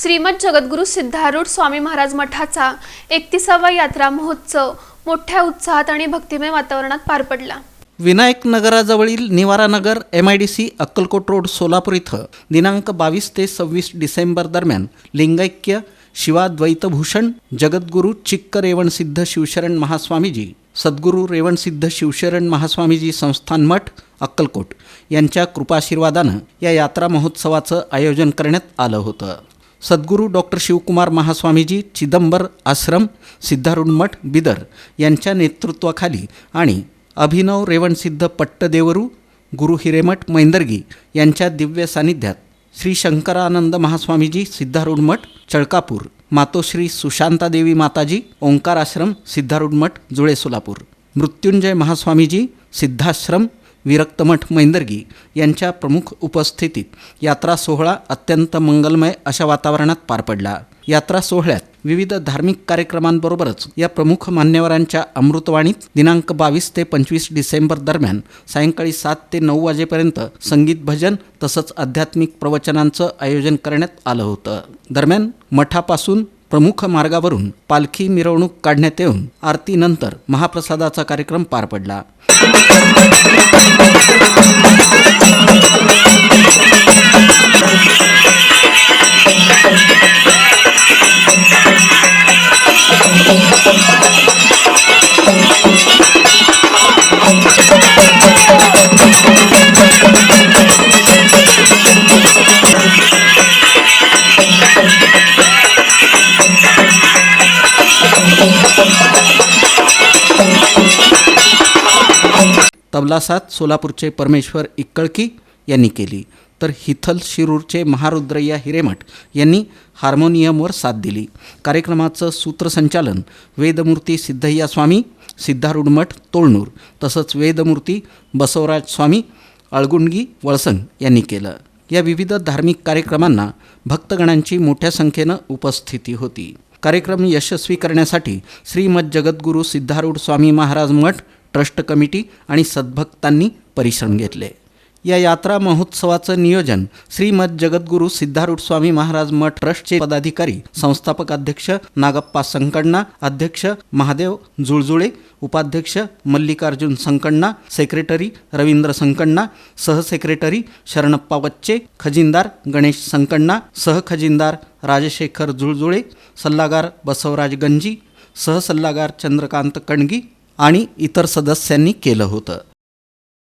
श्रीमद जगद्गुरू सिद्धारूढ स्वामी महाराज मठाचा एकतीसावा यात्रा महोत्सव मोठ्या उत्साहात आणि भक्तिमय वातावरणात पार पडला. Vinayak नगराजवळील Nivaranagar M I D C Akkalkot road Solapur इथं दिनांक बावीस ते सव्वीस डिसेंबर दरम्यान लिंगैक्य शिवाद्वैतभूषण जगद्गुरू चिक्क रेवणसिद्ध शिवशरण महास्वामीजी सद्गुरू रेवणसिद्ध शिवशरण महास्वामीजी संस्थान मठ अक्कलकोट यांच्या कृपाशीर्वादानं या यात्रा महोत्सवाचं आयोजन करण्यात आलं होतं. सद्गुरू डॉक्टर शिवकुमार महास्वामीजी चिदंबर आश्रम सिद्धारुणमठ बिदर यांच्या नेतृत्वाखाली आणि अभिनव रेवणसिद्ध पट्टदेवरू गुरु हिरेमठ मैंदर्गी यांच्या दिव्य सानिध्यात श्री शंकरानंद महास्वामीजी सिद्धारुणमठ चळकापूर मातोश्री सुशांतादेवी माताजी ओंकार आश्रम सिद्धारूढ जुळे सोलापूर मृत्युंजय महास्वामीजी सिद्धाश्रम विरक्तमठ मैंदर्गी यांच्या प्रमुख उपस्थितीत यात्रा सोहळा अत्यंत मंगलमय अशा वातावरणात पार पडला. यात्रा सोहळ्यात विविध धार्मिक कार्यक्रमांबरोबरच या प्रमुख मान्यवरांच्या अमृतवाणीत दिनांक बावीस ते पंचवीस डिसेंबर दरम्यान सायंकाळी सात ते नऊ वाजेपर्यंत संगीत भजन तसंच आध्यात्मिक प्रवचनांचं आयोजन करण्यात आलं होतं. दरम्यान मठापासून प्रमुख मार्गावरून पालखी मिरवणूक काढण्यात येऊन आरतीनंतर महाप्रसादाचा कार्यक्रम पार पडला. तबलासात सोलापूरचे परमेश्वर इक्कळकी यांनी केली. तर हिथल शिरूरचे महारुद्रय्या हिरेमठ यांनी हार्मोनियमवर साथ दिली. कार्यक्रमाचं सूत्रसंचालन वेदमूर्ती सिद्धय्या स्वामी सिद्धारूढ तोळणूर तोळनूर तसंच वेदमूर्ती बसवराज स्वामी अळगुंडगी वळसंग यांनी केलं. या विविध धार्मिक कार्यक्रमांना भक्तगणांची मोठ्या संख्येनं उपस्थिती होती. कार्यक्रम यशस्वी करण्यासाठी श्रीमद जगद्गुरू सिद्धारूढ स्वामी महाराज मठ ट्रस्ट कमिटी आणि सद्भक्तांनी परिश्रम घेतले. या यात्रा महोत्सवाचं नियोजन श्रीमद जगद्गुरू सिद्धारूढ स्वामी महाराज मठ ट्रस्टचे पदाधिकारी संस्थापक अध्यक्ष नागप्पा संकण्णा अध्यक्ष महादेव जुळजुळे उपाध्यक्ष मल्लिकार्जुन संकण्णा सेक्रेटरी रवींद्र संकण्णा सहसेक्रेटरी शरणप्पा वच्चे खजिनदार गणेश संकण्णा सहखजिनदार राजशेखर जुळजुळे सल्लागार बसवराज गंजी सहसल्लागार चंद्रकांत कणगी आणि इतर सदस्यांनी केलं होतं.